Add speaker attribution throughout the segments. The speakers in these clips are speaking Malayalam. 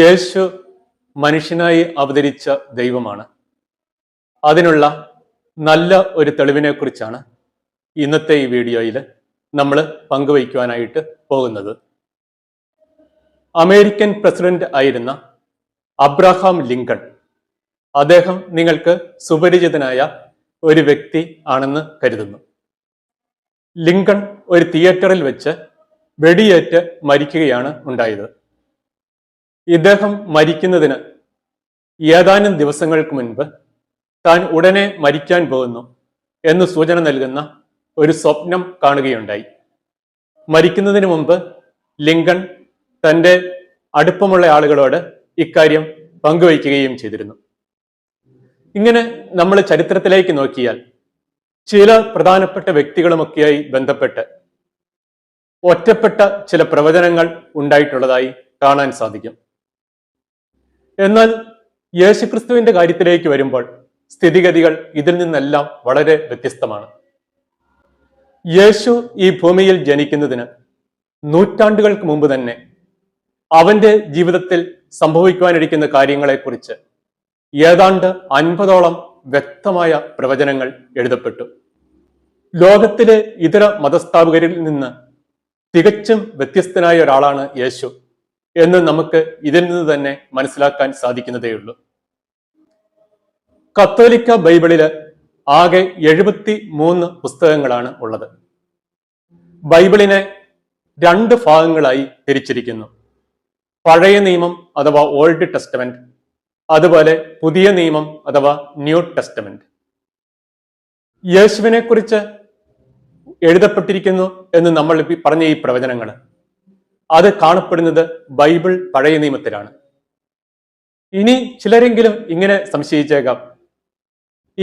Speaker 1: യേശു മനുഷ്യനായി അവതരിച്ച ദൈവമാണ് അതിനുള്ള നല്ല ഒരു തെളിവിനെ കുറിച്ചാണ് ഇന്നത്തെ ഈ വീഡിയോയിൽ നമ്മൾ പങ്കുവയ്ക്കുവാനായിട്ട് പോകുന്നത് അമേരിക്കൻ പ്രസിഡന്റ് ആയിരുന്ന അബ്രഹാം ലിങ്കൺ അദ്ദേഹം നിങ്ങൾക്ക് സുപരിചിതനായ ഒരു വ്യക്തി ആണെന്ന് കരുതുന്നു ലിങ്കൺ ഒരു തിയേറ്ററിൽ വെച്ച് വെടിയേറ്റ് മരിക്കുകയാണ് ഉണ്ടായത് ഇദ്ദേഹം മരിക്കുന്നതിന് ഏതാനും ദിവസങ്ങൾക്ക് മുൻപ് താൻ ഉടനെ മരിക്കാൻ പോകുന്നു എന്ന് സൂചന നൽകുന്ന ഒരു സ്വപ്നം കാണുകയുണ്ടായി മരിക്കുന്നതിന് മുമ്പ് ലിങ്കൺ തൻ്റെ അടുപ്പമുള്ള ആളുകളോട് ഇക്കാര്യം പങ്കുവയ്ക്കുകയും ചെയ്തിരുന്നു ഇങ്ങനെ നമ്മൾ ചരിത്രത്തിലേക്ക് നോക്കിയാൽ ചില പ്രധാനപ്പെട്ട വ്യക്തികളുമൊക്കെയായി ബന്ധപ്പെട്ട് ഒറ്റപ്പെട്ട ചില പ്രവചനങ്ങൾ ഉണ്ടായിട്ടുള്ളതായി കാണാൻ സാധിക്കും എന്നാൽ യേശുക്രിസ്തുവിന്റെ കാര്യത്തിലേക്ക് വരുമ്പോൾ സ്ഥിതിഗതികൾ ഇതിൽ നിന്നെല്ലാം വളരെ വ്യത്യസ്തമാണ് യേശു ഈ ഭൂമിയിൽ ജനിക്കുന്നതിന് നൂറ്റാണ്ടുകൾക്ക് മുമ്പ് തന്നെ അവന്റെ ജീവിതത്തിൽ സംഭവിക്കുവാനിരിക്കുന്ന കാര്യങ്ങളെക്കുറിച്ച് ഏതാണ്ട് അൻപതോളം വ്യക്തമായ പ്രവചനങ്ങൾ എഴുതപ്പെട്ടു ലോകത്തിലെ ഇതര മതസ്ഥാപകരിൽ നിന്ന് തികച്ചും വ്യത്യസ്തനായ ഒരാളാണ് യേശു എന്ന് നമുക്ക് ഇതിൽ നിന്ന് തന്നെ മനസ്സിലാക്കാൻ സാധിക്കുന്നതേയുള്ളൂ കത്തോലിക്ക ബൈബിളില് ആകെ എഴുപത്തി മൂന്ന് പുസ്തകങ്ങളാണ് ഉള്ളത് ബൈബിളിനെ രണ്ട് ഭാഗങ്ങളായി തിരിച്ചിരിക്കുന്നു പഴയ നിയമം അഥവാ ഓൾഡ് ടെസ്റ്റമെന്റ് അതുപോലെ പുതിയ നിയമം അഥവാ ന്യൂ ടെസ്റ്റമെന്റ് യേശുവിനെ കുറിച്ച് എഴുതപ്പെട്ടിരിക്കുന്നു എന്ന് നമ്മൾ പറഞ്ഞ ഈ പ്രവചനങ്ങൾ അത് കാണപ്പെടുന്നത് ബൈബിൾ പഴയ നിയമത്തിലാണ് ഇനി ചിലരെങ്കിലും ഇങ്ങനെ സംശയിച്ചേക്കാം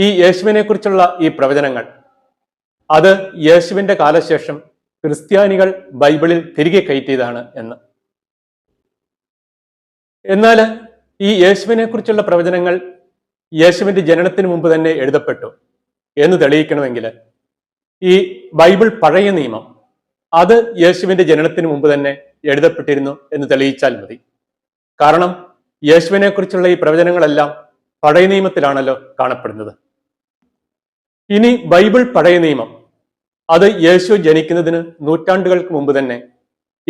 Speaker 1: ഈ യേശുവിനെ കുറിച്ചുള്ള ഈ പ്രവചനങ്ങൾ അത് യേശുവിന്റെ കാലശേഷം ക്രിസ്ത്യാനികൾ ബൈബിളിൽ തിരികെ കയറ്റിയതാണ് എന്ന് എന്നാൽ ഈ യേശുവിനെ കുറിച്ചുള്ള പ്രവചനങ്ങൾ യേശുവിന്റെ ജനനത്തിന് മുമ്പ് തന്നെ എഴുതപ്പെട്ടു എന്ന് തെളിയിക്കണമെങ്കിൽ ഈ ബൈബിൾ പഴയ നിയമം അത് യേശുവിന്റെ ജനനത്തിന് മുമ്പ് തന്നെ എഴുതപ്പെട്ടിരുന്നു എന്ന് തെളിയിച്ചാൽ മതി കാരണം യേശുവിനെ കുറിച്ചുള്ള ഈ പ്രവചനങ്ങളെല്ലാം പഴയ നിയമത്തിലാണല്ലോ കാണപ്പെടുന്നത് ഇനി ബൈബിൾ പഴയ നിയമം അത് യേശു ജനിക്കുന്നതിന് നൂറ്റാണ്ടുകൾക്ക് മുമ്പ് തന്നെ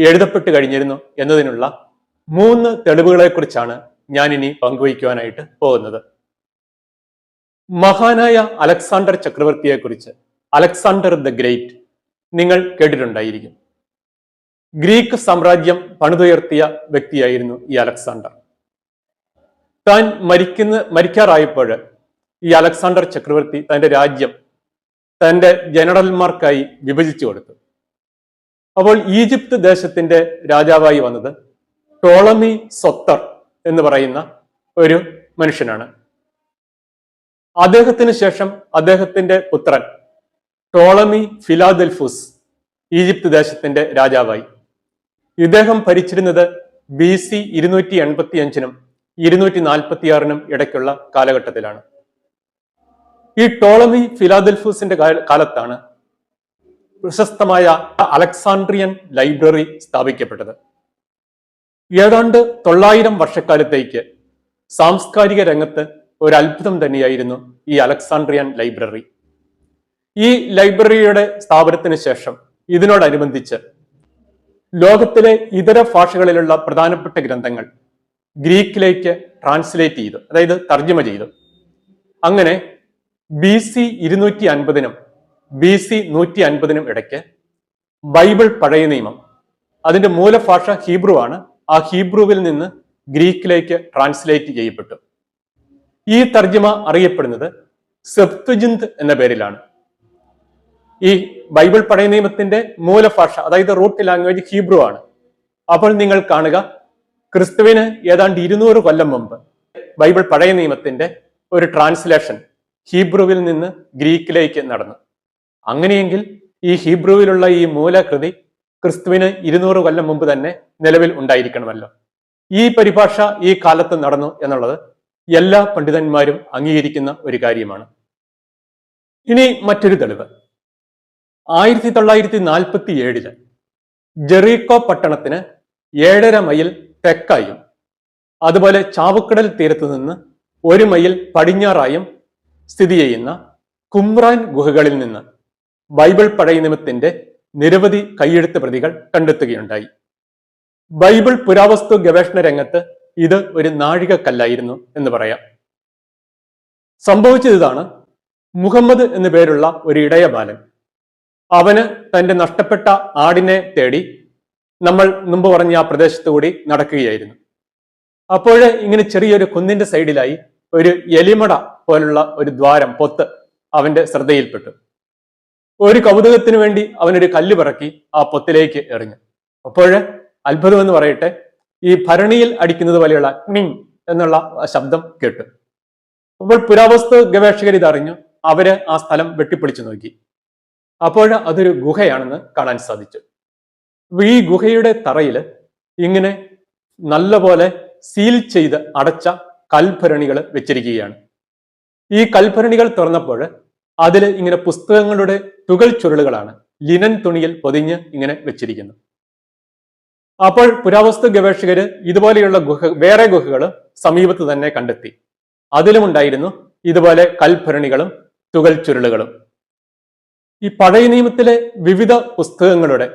Speaker 1: എഴുതപ്പെട്ട് കഴിഞ്ഞിരുന്നു എന്നതിനുള്ള മൂന്ന് തെളിവുകളെക്കുറിച്ചാണ് ഞാൻ ഇനി പങ്കുവയ്ക്കുവാനായിട്ട് പോകുന്നത് മഹാനായ അലക്സാണ്ടർ ചക്രവർത്തിയെക്കുറിച്ച് അലക്സാണ്ടർ ദ ഗ്രേറ്റ് നിങ്ങൾ കേട്ടിട്ടുണ്ടായിരിക്കും ഗ്രീക്ക് സാമ്രാജ്യം പണിതുയർത്തിയ വ്യക്തിയായിരുന്നു ഈ അലക്സാണ്ടർ താൻ മരിക്കുന്ന മരിക്കാറായപ്പോൾ ഈ അലക്സാണ്ടർ ചക്രവർത്തി തന്റെ രാജ്യം തന്റെ ജനറൽമാർക്കായി വിഭജിച്ചു കൊടുത്തു അപ്പോൾ ഈജിപ്ത് ദേശത്തിന്റെ രാജാവായി വന്നത് ടോളമി സ്വത്തർ എന്ന് പറയുന്ന ഒരു മനുഷ്യനാണ് അദ്ദേഹത്തിന് ശേഷം അദ്ദേഹത്തിന്റെ പുത്രൻ ടോളമി ഫിലാദൽഫുസ് ഈജിപ്ത് ദേശത്തിന്റെ രാജാവായി ഇദ്ദേഹം ഭരിച്ചിരുന്നത് ബി സി ഇരുന്നൂറ്റി എൺപത്തി അഞ്ചിനും ഇരുന്നൂറ്റി നാൽപ്പത്തിയാറിനും ഇടയ്ക്കുള്ള കാലഘട്ടത്തിലാണ് ഈ ടോളമി ഫിലാദൽഫുസിന്റെ കാലത്താണ് പ്രശസ്തമായ അലക്സാണ്ട്രിയൻ ലൈബ്രറി സ്ഥാപിക്കപ്പെട്ടത് ഏതാണ്ട് തൊള്ളായിരം വർഷക്കാലത്തേക്ക് സാംസ്കാരിക രംഗത്ത് ഒരു തന്നെയായിരുന്നു ഈ അലക്സാണ്ട്രിയൻ ലൈബ്രറി ഈ ലൈബ്രറിയുടെ സ്ഥാപനത്തിന് ശേഷം ഇതിനോടനുബന്ധിച്ച് ലോകത്തിലെ ഇതര ഭാഷകളിലുള്ള പ്രധാനപ്പെട്ട ഗ്രന്ഥങ്ങൾ ഗ്രീക്കിലേക്ക് ട്രാൻസ്ലേറ്റ് ചെയ്തു അതായത് തർജ്ജമ ചെയ്തു അങ്ങനെ ബി സി ഇരുന്നൂറ്റി അൻപതിനും ബി സി നൂറ്റി അൻപതിനും ഇടയ്ക്ക് ബൈബിൾ പഴയ നിയമം അതിന്റെ മൂലഭാഷ ഹീബ്രു ആണ് ആ ഹീബ്രുവിൽ നിന്ന് ഗ്രീക്കിലേക്ക് ട്രാൻസ്ലേറ്റ് ചെയ്യപ്പെട്ടു ഈ തർജ്ജമ അറിയപ്പെടുന്നത് സെപ്തുജിന്ത് എന്ന പേരിലാണ് ഈ ബൈബിൾ പഴയ നിയമത്തിന്റെ മൂലഭാഷ അതായത് റൂട്ട് ലാംഗ്വേജ് ഹീബ്രു ആണ് അപ്പോൾ നിങ്ങൾ കാണുക ക്രിസ്തുവിന് ഏതാണ്ട് ഇരുന്നൂറ് കൊല്ലം മുമ്പ് ബൈബിൾ പഴയ നിയമത്തിന്റെ ഒരു ട്രാൻസ്ലേഷൻ ഹീബ്രുവിൽ നിന്ന് ഗ്രീക്കിലേക്ക് നടന്നു അങ്ങനെയെങ്കിൽ ഈ ഹീബ്രുവിലുള്ള ഈ മൂലകൃതി ക്രിസ്തുവിന് ഇരുന്നൂറ് കൊല്ലം മുമ്പ് തന്നെ നിലവിൽ ഉണ്ടായിരിക്കണമല്ലോ ഈ പരിഭാഷ ഈ കാലത്ത് നടന്നു എന്നുള്ളത് എല്ലാ പണ്ഡിതന്മാരും അംഗീകരിക്കുന്ന ഒരു കാര്യമാണ് ഇനി മറ്റൊരു തെളിവ് ആയിരത്തി തൊള്ളായിരത്തി നാൽപ്പത്തി ഏഴില് ജെറീക്കോ പട്ടണത്തിന് ഏഴര മൈൽ തെക്കായും അതുപോലെ ചാവുക്കടൽ തീരത്തു നിന്ന് ഒരു മൈൽ പടിഞ്ഞാറായും സ്ഥിതി ചെയ്യുന്ന കുമ്രാൻ ഗുഹകളിൽ നിന്ന് ബൈബിൾ പഴയ നിയമത്തിന്റെ നിരവധി കൈയെഴുത്ത് പ്രതികൾ കണ്ടെത്തുകയുണ്ടായി ബൈബിൾ പുരാവസ്തു ഗവേഷണ രംഗത്ത് ഇത് ഒരു നാഴികക്കല്ലായിരുന്നു എന്ന് പറയാം സംഭവിച്ചത് ഇതാണ് മുഹമ്മദ് എന്നു പേരുള്ള ഒരു ഇടയ ബാലൻ അവന് തന്റെ നഷ്ടപ്പെട്ട ആടിനെ തേടി നമ്മൾ മുമ്പ് പറഞ്ഞ ആ പ്രദേശത്തു കൂടി നടക്കുകയായിരുന്നു അപ്പോൾ ഇങ്ങനെ ചെറിയൊരു കുന്നിന്റെ സൈഡിലായി ഒരു എലിമട പോലുള്ള ഒരു ദ്വാരം പൊത്ത് അവന്റെ ശ്രദ്ധയിൽപ്പെട്ടു ഒരു കൗതുകത്തിനു വേണ്ടി അവനൊരു കല്ല് പിറക്കി ആ പൊത്തിലേക്ക് എറിഞ്ഞു അപ്പോൾ അത്ഭുതം എന്ന് പറയട്ടെ ഈ ഭരണിയിൽ അടിക്കുന്നത് പോലെയുള്ള മിങ് എന്നുള്ള ശബ്ദം കേട്ടു അപ്പോൾ പുരാവസ്തു ഗവേഷകർ ഇതറിഞ്ഞു അവര് ആ സ്ഥലം വെട്ടിപ്പിടിച്ചു നോക്കി അപ്പോൾ അതൊരു ഗുഹയാണെന്ന് കാണാൻ സാധിച്ചു ഈ ഗുഹയുടെ തറയിൽ ഇങ്ങനെ നല്ലപോലെ സീൽ ചെയ്ത് അടച്ച കൽഭരണികൾ വെച്ചിരിക്കുകയാണ് ഈ കൽഭരണികൾ തുറന്നപ്പോൾ അതിൽ ഇങ്ങനെ പുസ്തകങ്ങളുടെ തുകൽ ചുരുളുകളാണ് ലിനൻ തുണിയിൽ പൊതിഞ്ഞ് ഇങ്ങനെ വെച്ചിരിക്കുന്നു അപ്പോൾ പുരാവസ്തു ഗവേഷകര് ഇതുപോലെയുള്ള ഗുഹ വേറെ ഗുഹകൾ സമീപത്ത് തന്നെ കണ്ടെത്തി അതിലുമുണ്ടായിരുന്നു ഇതുപോലെ കൽഭരണികളും തുകൽ ചുരുളുകളും ഈ പഴയ നിയമത്തിലെ വിവിധ പുസ്തകങ്ങളുടെ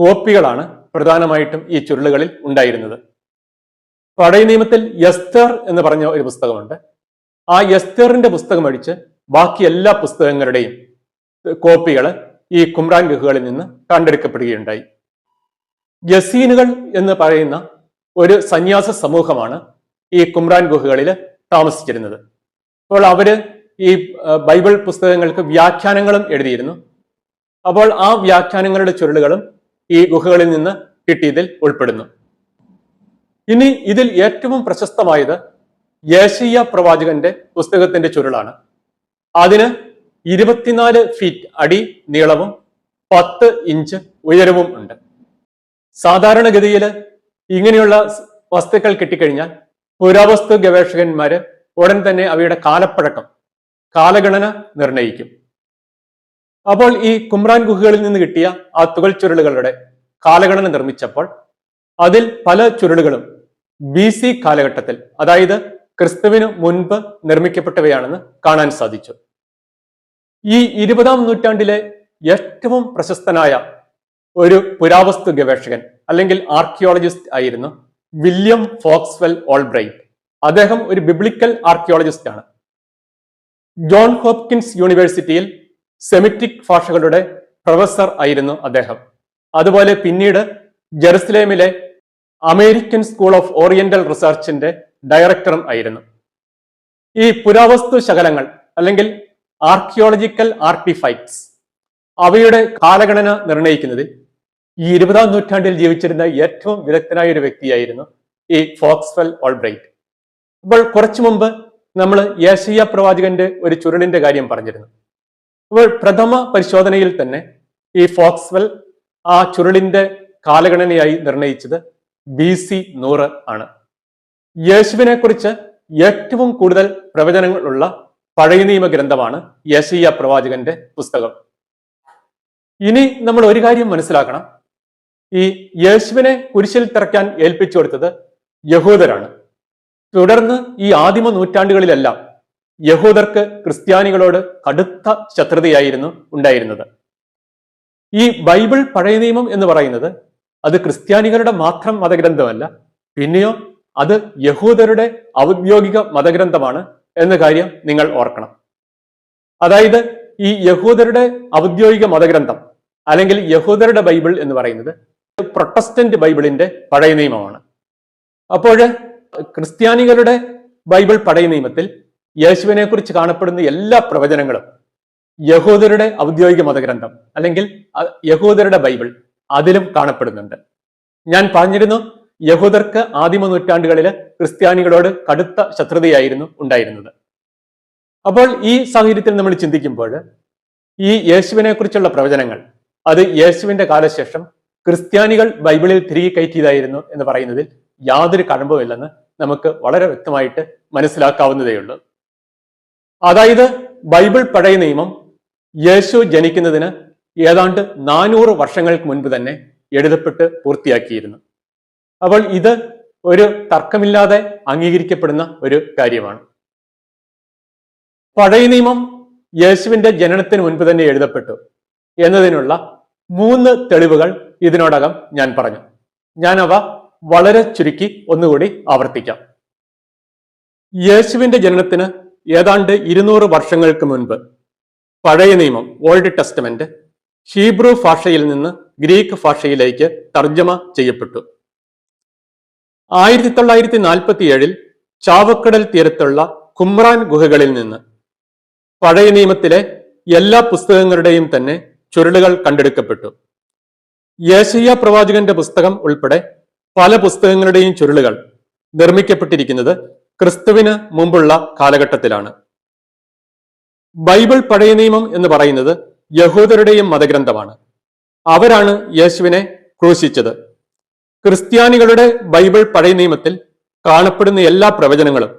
Speaker 1: കോപ്പികളാണ് പ്രധാനമായിട്ടും ഈ ചുരുളുകളിൽ ഉണ്ടായിരുന്നത് പഴയ നിയമത്തിൽ യസ്തർ എന്ന് പറഞ്ഞ ഒരു പുസ്തകമുണ്ട് ആ യസ്തറിന്റെ പുസ്തകം അടിച്ച് ബാക്കി എല്ലാ പുസ്തകങ്ങളുടെയും കോപ്പികൾ ഈ കുമ്രാൻ ഗുഹകളിൽ നിന്ന് കണ്ടെടുക്കപ്പെടുകയുണ്ടായി യസീനുകൾ എന്ന് പറയുന്ന ഒരു സന്യാസ സമൂഹമാണ് ഈ കുമ്രാൻ ഗുഹകളിൽ താമസിച്ചിരുന്നത് അപ്പോൾ അവര് ഈ ബൈബിൾ പുസ്തകങ്ങൾക്ക് വ്യാഖ്യാനങ്ങളും എഴുതിയിരുന്നു അപ്പോൾ ആ വ്യാഖ്യാനങ്ങളുടെ ചുരുളുകളും ഈ ഗുഹകളിൽ നിന്ന് കിട്ടിയതിൽ ഉൾപ്പെടുന്നു ഇനി ഇതിൽ ഏറ്റവും പ്രശസ്തമായത് യേശയ്യ പ്രവാചകന്റെ പുസ്തകത്തിന്റെ ചുരുളാണ് അതിന് ഇരുപത്തിനാല് ഫീറ്റ് അടി നീളവും പത്ത് ഇഞ്ച് ഉയരവും ഉണ്ട് സാധാരണഗതിയിൽ ഇങ്ങനെയുള്ള വസ്തുക്കൾ കിട്ടിക്കഴിഞ്ഞാൽ പുരാവസ്തു ഗവേഷകന്മാര് ഉടൻ തന്നെ അവയുടെ കാലപ്പഴക്കം കാലഗണന നിർണയിക്കും അപ്പോൾ ഈ കുമ്രാൻ ഗുഹകളിൽ നിന്ന് കിട്ടിയ ആ തുകൽ ചുരുളുകളുടെ കാലഗണന നിർമ്മിച്ചപ്പോൾ അതിൽ പല ചുരുളുകളും ബി സി കാലഘട്ടത്തിൽ അതായത് ക്രിസ്തുവിനു മുൻപ് നിർമ്മിക്കപ്പെട്ടവയാണെന്ന് കാണാൻ സാധിച്ചു ഈ ഇരുപതാം നൂറ്റാണ്ടിലെ ഏറ്റവും പ്രശസ്തനായ ഒരു പുരാവസ്തു ഗവേഷകൻ അല്ലെങ്കിൽ ആർക്കിയോളജിസ്റ്റ് ആയിരുന്നു വില്യം ഫോക്സ്വെൽ ഓൾബ്രൈറ്റ് അദ്ദേഹം ഒരു ബിബ്ലിക്കൽ ആർക്കിയോളജിസ്റ്റ് ആണ് ജോൺ ഹോപ്കിൻസ് യൂണിവേഴ്സിറ്റിയിൽ സെമിറ്റിക് ഭാഷകളുടെ പ്രൊഫസർ ആയിരുന്നു അദ്ദേഹം അതുപോലെ പിന്നീട് ജെറുസലേമിലെ അമേരിക്കൻ സ്കൂൾ ഓഫ് ഓറിയന്റൽ റിസർച്ചിന്റെ ഡയറക്ടറും ആയിരുന്നു ഈ പുരാവസ്തു ശകലങ്ങൾ അല്ലെങ്കിൽ ആർക്കിയോളജിക്കൽ ആർട്ടിഫൈറ്റ്സ് അവയുടെ കാലഗണന നിർണ്ണയിക്കുന്നതിൽ ഈ ഇരുപതാം നൂറ്റാണ്ടിൽ ജീവിച്ചിരുന്ന ഏറ്റവും വിദഗ്ധനായ ഒരു വ്യക്തിയായിരുന്നു ഈ ഫോക്സ്വെൽ ഓൾബ്രൈറ്റ് അപ്പോൾ കുറച്ചു മുമ്പ് നമ്മൾ യേശയ്യ പ്രവാചകന്റെ ഒരു ചുരുളിന്റെ കാര്യം പറഞ്ഞിരുന്നു അപ്പോൾ പ്രഥമ പരിശോധനയിൽ തന്നെ ഈ ഫോക്സ്വെൽ ആ ചുരുളിന്റെ കാലഗണനയായി നിർണയിച്ചത് ബി സി നൂറ് ആണ് യേശുവിനെ കുറിച്ച് ഏറ്റവും കൂടുതൽ പ്രവചനങ്ങളുള്ള പഴയ നിയമ ഗ്രന്ഥമാണ് യേശയ്യ പ്രവാചകന്റെ പുസ്തകം ഇനി നമ്മൾ ഒരു കാര്യം മനസ്സിലാക്കണം ഈ യേശുവിനെ കുരിശിൽ തിറയ്ക്കാൻ ഏൽപ്പിച്ചു കൊടുത്തത് യഹൂദരാണ് തുടർന്ന് ഈ ആദിമ നൂറ്റാണ്ടുകളിലെല്ലാം യഹൂദർക്ക് ക്രിസ്ത്യാനികളോട് കടുത്ത ശത്രുതയായിരുന്നു ഉണ്ടായിരുന്നത് ഈ ബൈബിൾ പഴയ നിയമം എന്ന് പറയുന്നത് അത് ക്രിസ്ത്യാനികളുടെ മാത്രം മതഗ്രന്ഥമല്ല പിന്നെയോ അത് യഹൂദരുടെ ഔദ്യോഗിക മതഗ്രന്ഥമാണ് എന്ന കാര്യം നിങ്ങൾ ഓർക്കണം അതായത് ഈ യഹൂദരുടെ ഔദ്യോഗിക മതഗ്രന്ഥം അല്ലെങ്കിൽ യഹൂദരുടെ ബൈബിൾ എന്ന് പറയുന്നത് പ്രൊട്ടസ്റ്റന്റ് ബൈബിളിന്റെ പഴയ നിയമമാണ് അപ്പോൾ ക്രിസ്ത്യാനികളുടെ ബൈബിൾ പടയ നിയമത്തിൽ യേശുവിനെ കുറിച്ച് കാണപ്പെടുന്ന എല്ലാ പ്രവചനങ്ങളും യഹൂദരുടെ ഔദ്യോഗിക മതഗ്രന്ഥം അല്ലെങ്കിൽ യഹൂദരുടെ ബൈബിൾ അതിലും കാണപ്പെടുന്നുണ്ട് ഞാൻ പറഞ്ഞിരുന്നു യഹൂദർക്ക് ആദിമ നൂറ്റാണ്ടുകളിൽ ക്രിസ്ത്യാനികളോട് കടുത്ത ശത്രുതയായിരുന്നു ഉണ്ടായിരുന്നത് അപ്പോൾ ഈ സാഹചര്യത്തിൽ നമ്മൾ ചിന്തിക്കുമ്പോൾ ഈ യേശുവിനെ കുറിച്ചുള്ള പ്രവചനങ്ങൾ അത് യേശുവിന്റെ കാലശേഷം ക്രിസ്ത്യാനികൾ ബൈബിളിൽ തിരികെ കയറ്റിയതായിരുന്നു എന്ന് പറയുന്നതിൽ യാതൊരു കടമ്പുമില്ലെന്ന് നമുക്ക് വളരെ വ്യക്തമായിട്ട് മനസ്സിലാക്കാവുന്നതേയുള്ളൂ അതായത് ബൈബിൾ പഴയ നിയമം യേശു ജനിക്കുന്നതിന് ഏതാണ്ട് നാനൂറ് വർഷങ്ങൾക്ക് മുൻപ് തന്നെ എഴുതപ്പെട്ട് പൂർത്തിയാക്കിയിരുന്നു അപ്പോൾ ഇത് ഒരു തർക്കമില്ലാതെ അംഗീകരിക്കപ്പെടുന്ന ഒരു കാര്യമാണ് പഴയ നിയമം യേശുവിന്റെ ജനനത്തിന് മുൻപ് തന്നെ എഴുതപ്പെട്ടു എന്നതിനുള്ള മൂന്ന് തെളിവുകൾ ഇതിനോടകം ഞാൻ പറഞ്ഞു ഞാൻ അവ വളരെ ചുരുക്കി ഒന്നുകൂടി ആവർത്തിക്കാം യേശുവിന്റെ ജനനത്തിന് ഏതാണ്ട് ഇരുന്നൂറ് വർഷങ്ങൾക്ക് മുൻപ് പഴയ നിയമം ഓൾഡ് ടെസ്റ്റമെന്റ് ഹീബ്രു ഭാഷയിൽ നിന്ന് ഗ്രീക്ക് ഭാഷയിലേക്ക് തർജ്ജമ ചെയ്യപ്പെട്ടു ആയിരത്തി തൊള്ളായിരത്തി ഏഴിൽ ചാവക്കടൽ തീരത്തുള്ള കുമ്രാൻ ഗുഹകളിൽ നിന്ന് പഴയ നിയമത്തിലെ എല്ലാ പുസ്തകങ്ങളുടെയും തന്നെ ചുരുളുകൾ കണ്ടെടുക്കപ്പെട്ടു യേശയ്യ പ്രവാചകന്റെ പുസ്തകം ഉൾപ്പെടെ പല പുസ്തകങ്ങളുടെയും ചുരുളുകൾ നിർമ്മിക്കപ്പെട്ടിരിക്കുന്നത് ക്രിസ്തുവിന് മുമ്പുള്ള കാലഘട്ടത്തിലാണ് ബൈബിൾ പഴയ നിയമം എന്ന് പറയുന്നത് യഹൂദരുടെയും മതഗ്രന്ഥമാണ് അവരാണ് യേശുവിനെ ക്രൂശിച്ചത് ക്രിസ്ത്യാനികളുടെ ബൈബിൾ പഴയ നിയമത്തിൽ കാണപ്പെടുന്ന എല്ലാ പ്രവചനങ്ങളും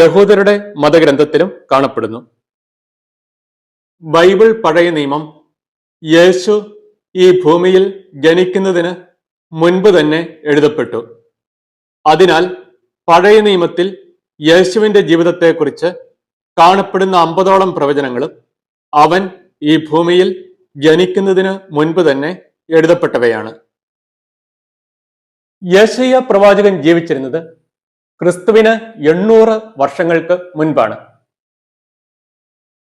Speaker 1: യഹൂദരുടെ മതഗ്രന്ഥത്തിലും കാണപ്പെടുന്നു ബൈബിൾ പഴയ നിയമം യേശു ഈ ഭൂമിയിൽ ജനിക്കുന്നതിന് മുൻപ് തന്നെ എഴുതപ്പെട്ടു അതിനാൽ പഴയ നിയമത്തിൽ യേശുവിന്റെ ജീവിതത്തെക്കുറിച്ച് കാണപ്പെടുന്ന അമ്പതോളം പ്രവചനങ്ങളും അവൻ ഈ ഭൂമിയിൽ ജനിക്കുന്നതിന് മുൻപ് തന്നെ എഴുതപ്പെട്ടവയാണ് യേശയ്യ പ്രവാചകൻ ജീവിച്ചിരുന്നത് ക്രിസ്തുവിന് എണ്ണൂറ് വർഷങ്ങൾക്ക് മുൻപാണ്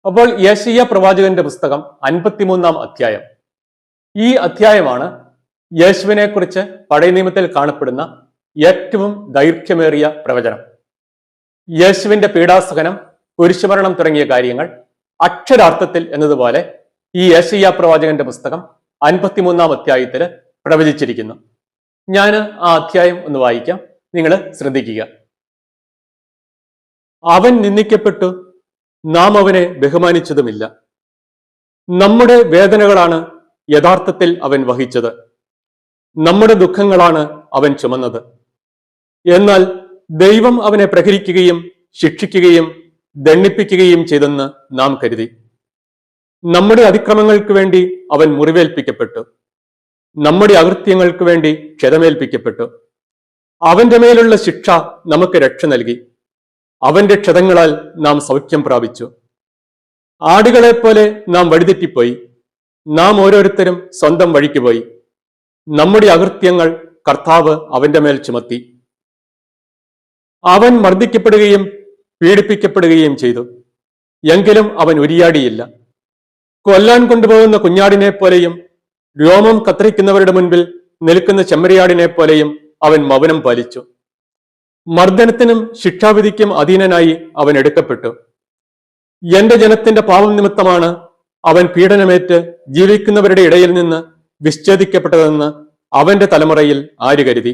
Speaker 1: അപ്പോൾ യേശയ്യ പ്രവാചകന്റെ പുസ്തകം അൻപത്തിമൂന്നാം അധ്യായം ഈ അധ്യായമാണ് യേശുവിനെ കുറിച്ച് പഴയ നിയമത്തിൽ കാണപ്പെടുന്ന ഏറ്റവും ദൈർഘ്യമേറിയ പ്രവചനം യേശുവിന്റെ പീഡാസഹനം കുരിശുമരണം തുടങ്ങിയ കാര്യങ്ങൾ അക്ഷരാർത്ഥത്തിൽ എന്നതുപോലെ ഈ യേശയ്യ പ്രവാചകന്റെ പുസ്തകം അൻപത്തിമൂന്നാം അധ്യായത്തിൽ പ്രവചിച്ചിരിക്കുന്നു ഞാൻ ആ അധ്യായം ഒന്ന് വായിക്കാം നിങ്ങൾ ശ്രദ്ധിക്കുക അവൻ നിന്ദിക്കപ്പെട്ടു നാം അവനെ ബഹുമാനിച്ചതുമില്ല നമ്മുടെ വേദനകളാണ് യഥാർത്ഥത്തിൽ അവൻ വഹിച്ചത് നമ്മുടെ ദുഃഖങ്ങളാണ് അവൻ ചുമന്നത് എന്നാൽ ദൈവം അവനെ പ്രഹരിക്കുകയും ശിക്ഷിക്കുകയും ദണ്ണിപ്പിക്കുകയും ചെയ്തെന്ന് നാം കരുതി നമ്മുടെ അതിക്രമങ്ങൾക്ക് വേണ്ടി അവൻ മുറിവേൽപ്പിക്കപ്പെട്ടു നമ്മുടെ അകൃത്യങ്ങൾക്ക് വേണ്ടി ക്ഷതമേൽപ്പിക്കപ്പെട്ടു അവന്റെ മേലുള്ള ശിക്ഷ നമുക്ക് രക്ഷ നൽകി അവന്റെ ക്ഷതങ്ങളാൽ നാം സൗഖ്യം പ്രാപിച്ചു ആടുകളെപ്പോലെ നാം വഴിതെറ്റിപ്പോയി നാം ഓരോരുത്തരും സ്വന്തം വഴിക്ക് പോയി നമ്മുടെ അകൃത്യങ്ങൾ കർത്താവ് അവന്റെ മേൽ ചുമത്തി അവൻ മർദ്ദിക്കപ്പെടുകയും പീഡിപ്പിക്കപ്പെടുകയും ചെയ്തു എങ്കിലും അവൻ ഉരിയാടിയില്ല കൊല്ലാൻ കൊണ്ടുപോകുന്ന കുഞ്ഞാടിനെ പോലെയും രോമം കത്തിരിക്കുന്നവരുടെ മുൻപിൽ നിൽക്കുന്ന ചെമ്മരിയാടിനെ പോലെയും അവൻ മൗനം പാലിച്ചു മർദ്ദനത്തിനും ശിക്ഷാവിധിക്കും അധീനനായി അവൻ എടുക്കപ്പെട്ടു എന്റെ ജനത്തിന്റെ പാപം നിമിത്തമാണ് അവൻ പീഡനമേറ്റ് ജീവിക്കുന്നവരുടെ ഇടയിൽ നിന്ന് വിച്ഛേദിക്കപ്പെട്ടതെന്ന് അവന്റെ തലമുറയിൽ ആര് കരുതി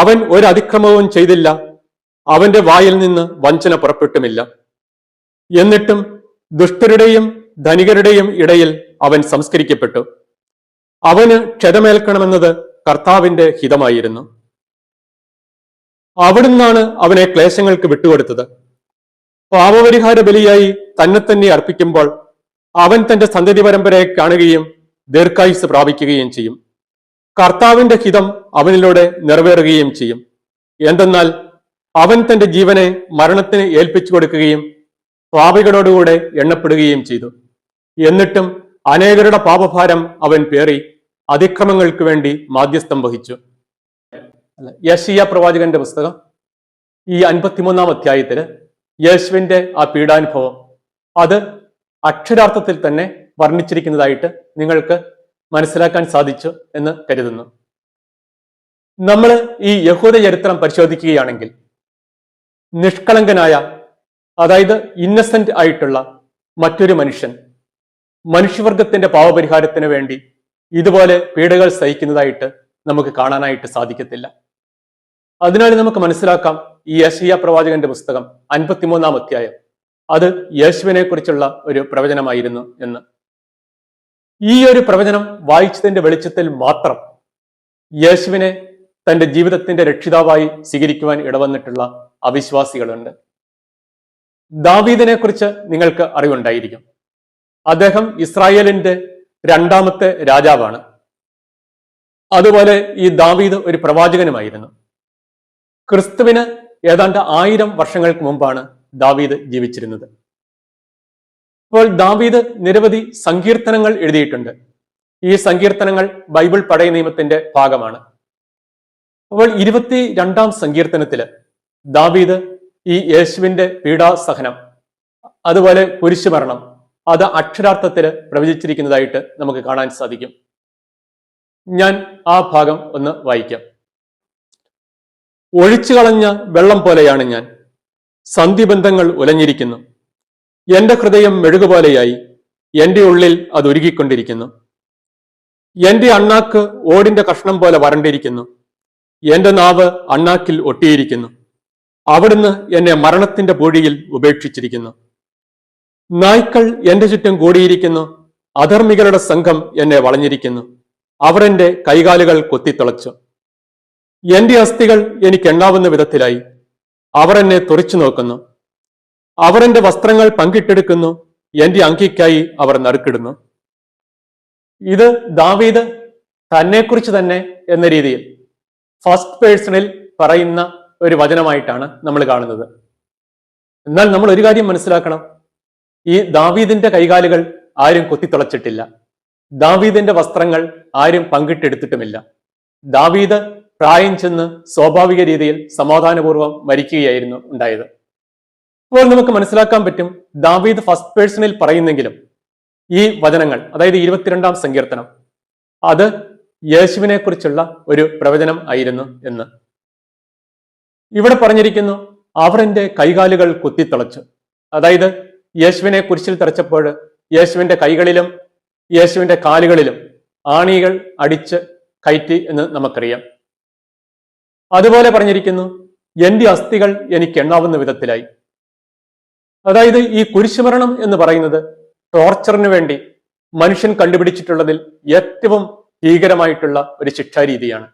Speaker 1: അവൻ ഒരു അതിക്രമവും ചെയ്തില്ല അവന്റെ വായിൽ നിന്ന് വഞ്ചന പുറപ്പെട്ടുമില്ല എന്നിട്ടും ദുഷ്ടരുടെയും ധനികരുടെയും ഇടയിൽ അവൻ സംസ്കരിക്കപ്പെട്ടു അവന് ക്ഷതമേൽക്കണമെന്നത് കർത്താവിന്റെ ഹിതമായിരുന്നു അവിടുന്നാണ് അവനെ ക്ലേശങ്ങൾക്ക് വിട്ടുകൊടുത്തത് പാപപരിഹാര ബലിയായി തന്നെ തന്നെ അർപ്പിക്കുമ്പോൾ അവൻ തന്റെ സന്തതി പരമ്പരയെ കാണുകയും ദീർഘായുസ് പ്രാപിക്കുകയും ചെയ്യും കർത്താവിന്റെ ഹിതം അവനിലൂടെ നിറവേറുകയും ചെയ്യും എന്തെന്നാൽ അവൻ തന്റെ ജീവനെ മരണത്തിന് ഏൽപ്പിച്ചു കൊടുക്കുകയും പാപികളോടുകൂടെ എണ്ണപ്പെടുകയും ചെയ്തു എന്നിട്ടും അനേകരുടെ പാപഭാരം അവൻ പേറി അതിക്രമങ്ങൾക്ക് വേണ്ടി മാധ്യസ്ഥം വഹിച്ചു യശിയ പ്രവാചകന്റെ പുസ്തകം ഈ അൻപത്തിമൂന്നാം അധ്യായത്തിൽ യേശുവിന്റെ ആ പീഡാനുഭവം അത് അക്ഷരാർത്ഥത്തിൽ തന്നെ വർണ്ണിച്ചിരിക്കുന്നതായിട്ട് നിങ്ങൾക്ക് മനസ്സിലാക്കാൻ സാധിച്ചു എന്ന് കരുതുന്നു നമ്മൾ ഈ യഹൂദ ചരിത്രം പരിശോധിക്കുകയാണെങ്കിൽ നിഷ്കളങ്കനായ അതായത് ഇന്നസെന്റ് ആയിട്ടുള്ള മറ്റൊരു മനുഷ്യൻ മനുഷ്യവർഗത്തിന്റെ പാവപരിഹാരത്തിന് വേണ്ടി ഇതുപോലെ പീഡകൾ സഹിക്കുന്നതായിട്ട് നമുക്ക് കാണാനായിട്ട് സാധിക്കത്തില്ല അതിനാൽ നമുക്ക് മനസ്സിലാക്കാം ഈ യേശയ്യ പ്രവാചകന്റെ പുസ്തകം അൻപത്തിമൂന്നാം അധ്യായം അത് യേശുവിനെ കുറിച്ചുള്ള ഒരു പ്രവചനമായിരുന്നു എന്ന് ഈ ഒരു പ്രവചനം വായിച്ചതിന്റെ വെളിച്ചത്തിൽ മാത്രം യേശുവിനെ തന്റെ ജീവിതത്തിന്റെ രക്ഷിതാവായി സ്വീകരിക്കുവാൻ ഇടവന്നിട്ടുള്ള അവിശ്വാസികളുണ്ട് ദാവീദിനെ കുറിച്ച് നിങ്ങൾക്ക് അറിവുണ്ടായിരിക്കും അദ്ദേഹം ഇസ്രായേലിന്റെ രണ്ടാമത്തെ രാജാവാണ് അതുപോലെ ഈ ദാവീദ് ഒരു പ്രവാചകനുമായിരുന്നു ക്രിസ്തുവിന് ഏതാണ്ട് ആയിരം വർഷങ്ങൾക്ക് മുമ്പാണ് ദാവീദ് ജീവിച്ചിരുന്നത് അപ്പോൾ ദാവീദ് നിരവധി സങ്കീർത്തനങ്ങൾ എഴുതിയിട്ടുണ്ട് ഈ സങ്കീർത്തനങ്ങൾ ബൈബിൾ പഴയ നിയമത്തിന്റെ ഭാഗമാണ് അപ്പോൾ ഇരുപത്തി രണ്ടാം സങ്കീർത്തനത്തില് ദാവീദ് ഈ യേശുവിന്റെ പീഡാസഹനം അതുപോലെ കുരിശുമരണം അത് അക്ഷരാർത്ഥത്തിൽ പ്രവചിച്ചിരിക്കുന്നതായിട്ട് നമുക്ക് കാണാൻ സാധിക്കും ഞാൻ ആ ഭാഗം ഒന്ന് വായിക്കാം ഒഴിച്ചു കളഞ്ഞ വെള്ളം പോലെയാണ് ഞാൻ സന്ധിബന്ധങ്ങൾ ഉലഞ്ഞിരിക്കുന്നു എന്റെ ഹൃദയം മെഴുകുപോലെയായി എന്റെ ഉള്ളിൽ അത് ഒരുകിക്കൊണ്ടിരിക്കുന്നു എന്റെ അണ്ണാക്ക് ഓടിന്റെ കഷ്ണം പോലെ വരണ്ടിരിക്കുന്നു എന്റെ നാവ് അണ്ണാക്കിൽ ഒട്ടിയിരിക്കുന്നു അവിടുന്ന് എന്നെ മരണത്തിന്റെ പൂഴിയിൽ ഉപേക്ഷിച്ചിരിക്കുന്നു നായ്ക്കൾ എന്റെ ചുറ്റും കൂടിയിരിക്കുന്നു അധർമ്മികളുടെ സംഘം എന്നെ വളഞ്ഞിരിക്കുന്നു അവർ എന്റെ കൈകാലുകൾ കൊത്തിത്തിളച്ചു എന്റെ അസ്ഥികൾ എനിക്ക് എണ്ണാവുന്ന വിധത്തിലായി അവർ എന്നെ തുറച്ചു നോക്കുന്നു അവർ എന്റെ വസ്ത്രങ്ങൾ പങ്കിട്ടെടുക്കുന്നു എന്റെ അങ്കിക്കായി അവർ നറുക്കിടുന്നു ഇത് ദാവീദ് തന്നെക്കുറിച്ച് തന്നെ എന്ന രീതിയിൽ ഫസ്റ്റ് പേഴ്സണിൽ പറയുന്ന ഒരു വചനമായിട്ടാണ് നമ്മൾ കാണുന്നത് എന്നാൽ നമ്മൾ ഒരു കാര്യം മനസ്സിലാക്കണം ഈ ദാവീദിന്റെ കൈകാലുകൾ ആരും കൊത്തിത്തുളച്ചിട്ടില്ല ദാവീദിന്റെ വസ്ത്രങ്ങൾ ആരും പങ്കിട്ടെടുത്തിട്ടുമില്ല ദാവീദ് പ്രായം ചെന്ന് സ്വാഭാവിക രീതിയിൽ സമാധാനപൂർവ്വം മരിക്കുകയായിരുന്നു ഉണ്ടായത് അപ്പോൾ നമുക്ക് മനസ്സിലാക്കാൻ പറ്റും ദാവീദ് ഫസ്റ്റ് പേഴ്സണിൽ പറയുന്നെങ്കിലും ഈ വചനങ്ങൾ അതായത് ഇരുപത്തിരണ്ടാം സങ്കീർത്തനം അത് യേശുവിനെ കുറിച്ചുള്ള ഒരു പ്രവചനം ആയിരുന്നു എന്ന് ഇവിടെ പറഞ്ഞിരിക്കുന്നു അവർ കൈകാലുകൾ കുത്തിത്തളച്ചു അതായത് യേശുവിനെ കുരിശിൽ തറച്ചപ്പോൾ യേശുവിന്റെ കൈകളിലും യേശുവിന്റെ കാലുകളിലും ആണികൾ അടിച്ച് കയറ്റി എന്ന് നമുക്കറിയാം അതുപോലെ പറഞ്ഞിരിക്കുന്നു എന്റെ അസ്ഥികൾ എനിക്ക് എണ്ണാവുന്ന വിധത്തിലായി അതായത് ഈ കുരിശുമരണം എന്ന് പറയുന്നത് ടോർച്ചറിന് വേണ്ടി മനുഷ്യൻ കണ്ടുപിടിച്ചിട്ടുള്ളതിൽ ഏറ്റവും ഭീകരമായിട്ടുള്ള ഒരു ശിക്ഷാരീതിയാണ്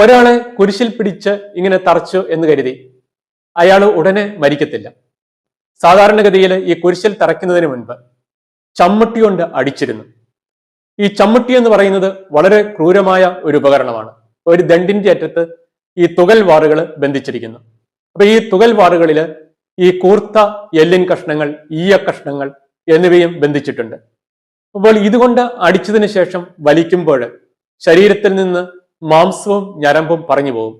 Speaker 1: ഒരാളെ കുരിശിൽ പിടിച്ച് ഇങ്ങനെ തറച്ചു എന്ന് കരുതി അയാൾ ഉടനെ മരിക്കത്തില്ല സാധാരണഗതിയിൽ ഈ കുരിശിൽ തറയ്ക്കുന്നതിന് മുൻപ് ചമ്മട്ടി കൊണ്ട് അടിച്ചിരുന്നു ഈ ചമ്മട്ടി എന്ന് പറയുന്നത് വളരെ ക്രൂരമായ ഒരു ഉപകരണമാണ് ഒരു ദണ്ടിന്റെ അറ്റത്ത് ഈ തുകൽ വാറുകൾ ബന്ധിച്ചിരിക്കുന്നു അപ്പൊ ഈ തുകൽ വാറുകളിൽ ഈ കൂർത്ത എല്ലിൻ കഷ്ണങ്ങൾ ഈയ കഷ്ണങ്ങൾ എന്നിവയും ബന്ധിച്ചിട്ടുണ്ട് അപ്പോൾ ഇതുകൊണ്ട് അടിച്ചതിന് ശേഷം വലിക്കുമ്പോൾ ശരീരത്തിൽ നിന്ന് മാംസവും ഞരമ്പും പറഞ്ഞു പോകും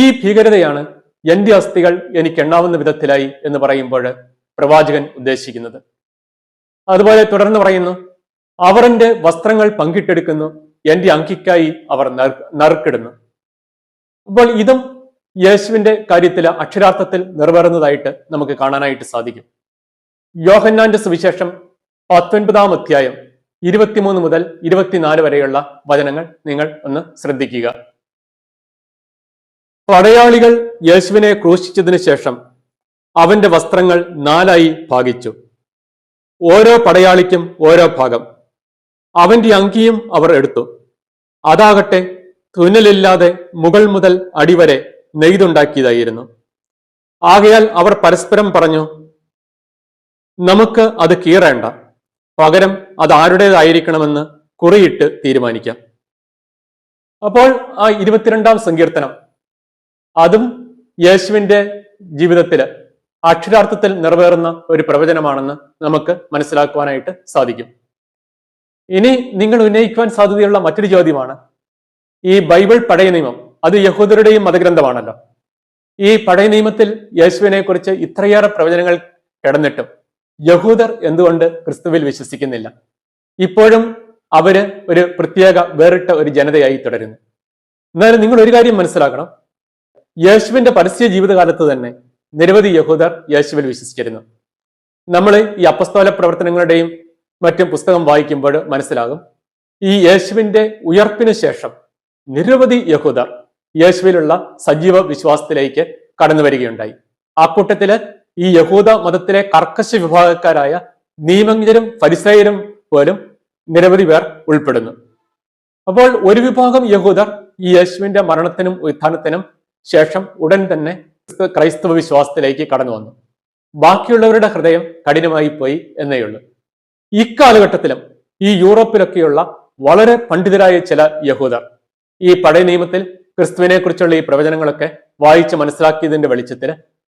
Speaker 1: ഈ ഭീകരതയാണ് എന്റെ അസ്ഥികൾ എനിക്ക് എണ്ണാവുന്ന വിധത്തിലായി എന്ന് പറയുമ്പോൾ പ്രവാചകൻ ഉദ്ദേശിക്കുന്നത് അതുപോലെ തുടർന്ന് പറയുന്നു അവർ എൻ്റെ വസ്ത്രങ്ങൾ പങ്കിട്ടെടുക്കുന്നു എന്റെ അങ്കിക്കായി അവർ നറുക്കിടുന്നു അപ്പോൾ ഇതും യേശുവിന്റെ കാര്യത്തിൽ അക്ഷരാർത്ഥത്തിൽ നിറവേറുന്നതായിട്ട് നമുക്ക് കാണാനായിട്ട് സാധിക്കും യോഹന്നാന്റെ സുവിശേഷം പത്തൊൻപതാം അധ്യായം ഇരുപത്തിമൂന്ന് മുതൽ ഇരുപത്തിനാല് വരെയുള്ള വചനങ്ങൾ നിങ്ങൾ ഒന്ന് ശ്രദ്ധിക്കുക പടയാളികൾ യേശുവിനെ ക്രൂശിച്ചതിന് ശേഷം അവന്റെ വസ്ത്രങ്ങൾ നാലായി ഭാഗിച്ചു ഓരോ പടയാളിക്കും ഓരോ ഭാഗം അവന്റെ അങ്കിയും അവർ എടുത്തു അതാകട്ടെ തുന്നലില്ലാതെ മുകൾ മുതൽ അടിവരെ നെയ്തുണ്ടാക്കിയതായിരുന്നു ആകയാൽ അവർ പരസ്പരം പറഞ്ഞു നമുക്ക് അത് കീറേണ്ട പകരം അത് ആരുടേതായിരിക്കണമെന്ന് കുറിയിട്ട് തീരുമാനിക്കാം അപ്പോൾ ആ ഇരുപത്തിരണ്ടാം സങ്കീർത്തനം അതും യേശുവിന്റെ ജീവിതത്തിൽ അക്ഷരാർത്ഥത്തിൽ നിറവേറുന്ന ഒരു പ്രവചനമാണെന്ന് നമുക്ക് മനസ്സിലാക്കുവാനായിട്ട് സാധിക്കും ഇനി നിങ്ങൾ ഉന്നയിക്കുവാൻ സാധ്യതയുള്ള മറ്റൊരു ചോദ്യമാണ് ഈ ബൈബിൾ പഴയ നിയമം അത് യഹൂദരുടെയും മതഗ്രന്ഥമാണല്ലോ ഈ പഴയ നിയമത്തിൽ യേശുവിനെ കുറിച്ച് ഇത്രയേറെ പ്രവചനങ്ങൾ കിടന്നിട്ടും യഹൂദർ എന്തുകൊണ്ട് ക്രിസ്തുവിൽ വിശ്വസിക്കുന്നില്ല ഇപ്പോഴും അവര് ഒരു പ്രത്യേക വേറിട്ട ഒരു ജനതയായി തുടരുന്നു എന്നാലും നിങ്ങൾ ഒരു കാര്യം മനസ്സിലാക്കണം യേശുവിന്റെ പരസ്യ ജീവിതകാലത്ത് തന്നെ നിരവധി യഹൂദർ യേശുവിൽ വിശ്വസിച്ചിരുന്നു നമ്മൾ ഈ അപ്പസ്തോല പ്രവർത്തനങ്ങളുടെയും മറ്റും പുസ്തകം വായിക്കുമ്പോൾ മനസ്സിലാകും ഈ യേശുവിന്റെ ഉയർപ്പിന് ശേഷം നിരവധി യഹൂദർ യേശുവിലുള്ള സജീവ വിശ്വാസത്തിലേക്ക് കടന്നു വരികയുണ്ടായി ആ കൂട്ടത്തില് ഈ യഹൂദ മതത്തിലെ കർക്കശ വിഭാഗക്കാരായ നിയമജ്ഞരും പരിസയരും പോലും നിരവധി പേർ ഉൾപ്പെടുന്നു അപ്പോൾ ഒരു വിഭാഗം യഹൂദർ ഈ യേശുവിന്റെ മരണത്തിനും ഉത്ഥാനത്തിനും ശേഷം ഉടൻ തന്നെ ക്രൈസ്തവ വിശ്വാസത്തിലേക്ക് കടന്നു വന്നു ബാക്കിയുള്ളവരുടെ ഹൃദയം കഠിനമായി പോയി എന്നേയുള്ളൂ ഈ ഈ യൂറോപ്പിലൊക്കെയുള്ള വളരെ പണ്ഡിതരായ ചില യഹൂദർ ഈ പഴയ നിയമത്തിൽ ക്രിസ്തുവിനെ കുറിച്ചുള്ള ഈ പ്രവചനങ്ങളൊക്കെ വായിച്ച് മനസ്സിലാക്കിയതിന്റെ വെളിച്ചത്തിൽ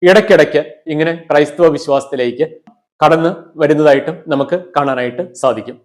Speaker 1: ഇടയ്ക്കിടയ്ക്ക് ഇങ്ങനെ ക്രൈസ്തവ വിശ്വാസത്തിലേക്ക് കടന്നു വരുന്നതായിട്ടും നമുക്ക് കാണാനായിട്ട് സാധിക്കും